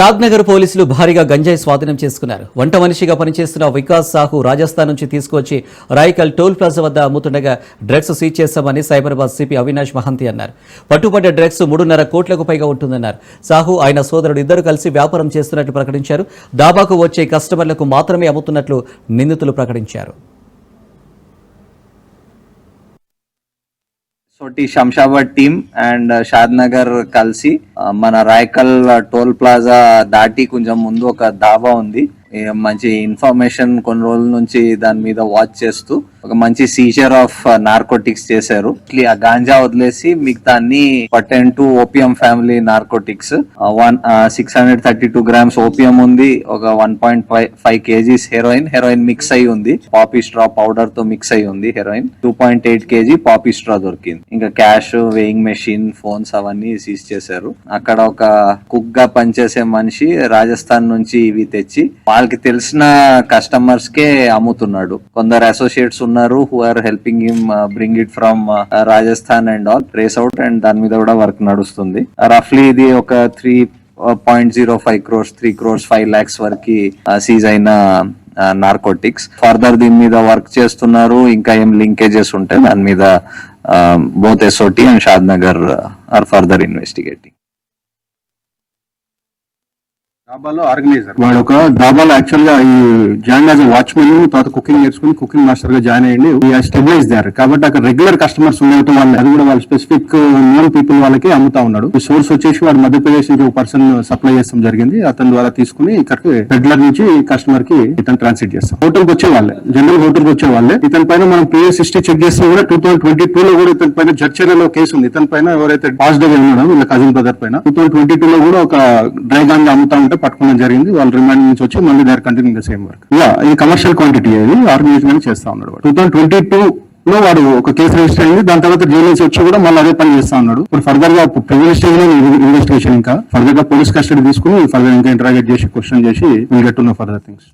తాగ్నగర్ పోలీసులు భారీగా గంజాయి స్వాధీనం చేసుకున్నారు. వంట మనిషిగా పనిచేస్తున్న వికాస్ సాహు రాజస్థాన్ నుంచి తీసుకొచ్చి రాయకల్ టోల్ ప్లాజా వద్ద అమ్ముతుండగా డ్రగ్స్ సీజ్ చేస్తామని సైబరాబాద్ సిపి అవినాష్ మహంతి అన్నారు. పట్టుబడ్డ డ్రగ్స్ మూడున్నర కోట్లకు పైగా ఉంటుందన్నారు. సాహు ఆయన సోదరుడు ఇద్దరు కలిసి వ్యాపారం చేస్తున్నట్లు ప్రకటించారు. దాబాకు వచ్చే కస్టమర్లకు మాత్రమే అమ్ముతున్నట్లు నిందితులు ప్రకటించారు. SOT Shamshabad team and uh, Shadnagar కలిసి uh, మన రాయకల్ uh, టోల్ ప్లాజా దాటి కొంచెం ముందు ఒక దాబా ఉంది. మంచి ఇన్ఫర్మేషన్ కొన్ని రోజుల నుంచి దాని మీద వాచ్ చేస్తూ ఒక మంచి సీజర్ ఆఫ్ నార్కోటిక్స్ చేశారు. ఆ గాంజా వదిలేసి మిగతా అన్ని pattern to opium family narcotics one six hundred thirty two grams opium ఉంది. ఒక one point five five kgs heroin heroin mix అయి ఉంది. పాపీ స్ట్రా పౌడర్తో మిక్స్ అయి ఉంది heroin two point eight kg poppy straw దొరికింది. ఇంకా క్యాష్ వేయింగ్ మెషిన్ ఫోన్స్ అవన్నీ సీజ్ చేశారు. అక్కడ ఒక కుక్గా పనిచేసే మనిషి రాజస్థాన్ నుంచి ఇవి తెచ్చి వాళ్ళకి తెలిసిన కస్టమర్స్ కే అమ్ముతున్నాడు. కొందరు అసోసియేట్స్ ఉన్నారు who are helping him bring it from Rajasthan and all trace out and దాని మీద కూడా వర్క్ నడుస్తుంది. రఫ్లీ ఇది ఒక three point zero five crores three crores five lakhs వరకు సీజ్ అయిన నార్కోటిక్స్ ఫర్దర్ దీని మీద వర్క్ చేస్తున్నారు ఇంకా ఏం లింకేజెస్ ఉంటే దాని మీద both SOT and Shadnagar are further investigating డాబాలో organiser. వాడు ఒక డాబాలో యాక్చువల్గా ఈ జాయిన్ యాజ్ వాచ్మెన్ తర్వాత కుకింగ్ నేర్చుకుని కుకింగ్ మాస్టర్గా జాయిన్ అయ్యింది స్టెబిలైజ్ దార్ కాబట్టి అక్కడ రెగ్యులర్ కస్టమర్స్ ఉండటం వల్ల అది కూడా వాళ్ళు స్పెసిఫిక్ నోన్ పీపుల్ వాళ్ళకి అమ్ముతా ఉన్నాడు. ఈ సోర్స్ వచ్చేసి వాడు మధ్యప్రదేశ్ నుంచి ఒక పర్సన్ సప్లై చేస్తాం జరిగింది. అతని ద్వారా తీసుకుని ఇక్కడికి రెగ్యులర్ నుంచి కస్టమర్కి ఇతను ట్రాన్స్లేట్ చేస్తాం. హోటల్కి వచ్చే వాళ్ళే. జనరల్ హోటల్కి వచ్చే వాళ్ళే. ఇతని పైన మనం ప్రీవియస్ హిస్టరీ చెక్ చేస్తే కూడా టూ థౌసండ్ ట్వంటీ టూ లో కూడా ఇతని పైన జడ్చర్యలో కేసు ఉంది. ఇతని పైన ఎవరైతే పాజిటివ్ ఉన్నాడో వీళ్ళ కజిన్ బ్రదర్ పైన టూ థౌసండ్ ట్వంటీ టూ లో కూడా ఒక డ్రై గాన్ అమ్ముతా ఉంటే పట్టుకోవడం జరిగింది. వాళ్ళు రిమాండ్ నుంచి వచ్చి మళ్ళీ దాని continue the same work yeah ఇది కమర్షియల్ క్వాంటిటీ అది. ఆర్గనైజ్ చేస్తా ఉన్నాడు టూ థౌసండ్ ట్వంటీ టూ లో వాడు ఒక కేసు రిజిస్టర్ అయింది. దాని తర్వాత జైలు నుంచి వచ్చి కూడా మళ్ళీ అదే పని చేస్తా ఉన్నాడు. ఇప్పుడు ఫర్దర్గా ప్రివెల్ స్టేజ్లో ఇన్వెస్టిగేషన్ ఇంకా. ఫర్దర్గా పోలీస్ కస్టడీ తీసుకుని ఫర్దర్ ఇంకా ఇంటరాగేట్ చేసి క్వశ్చన్ చేసి will get to know further things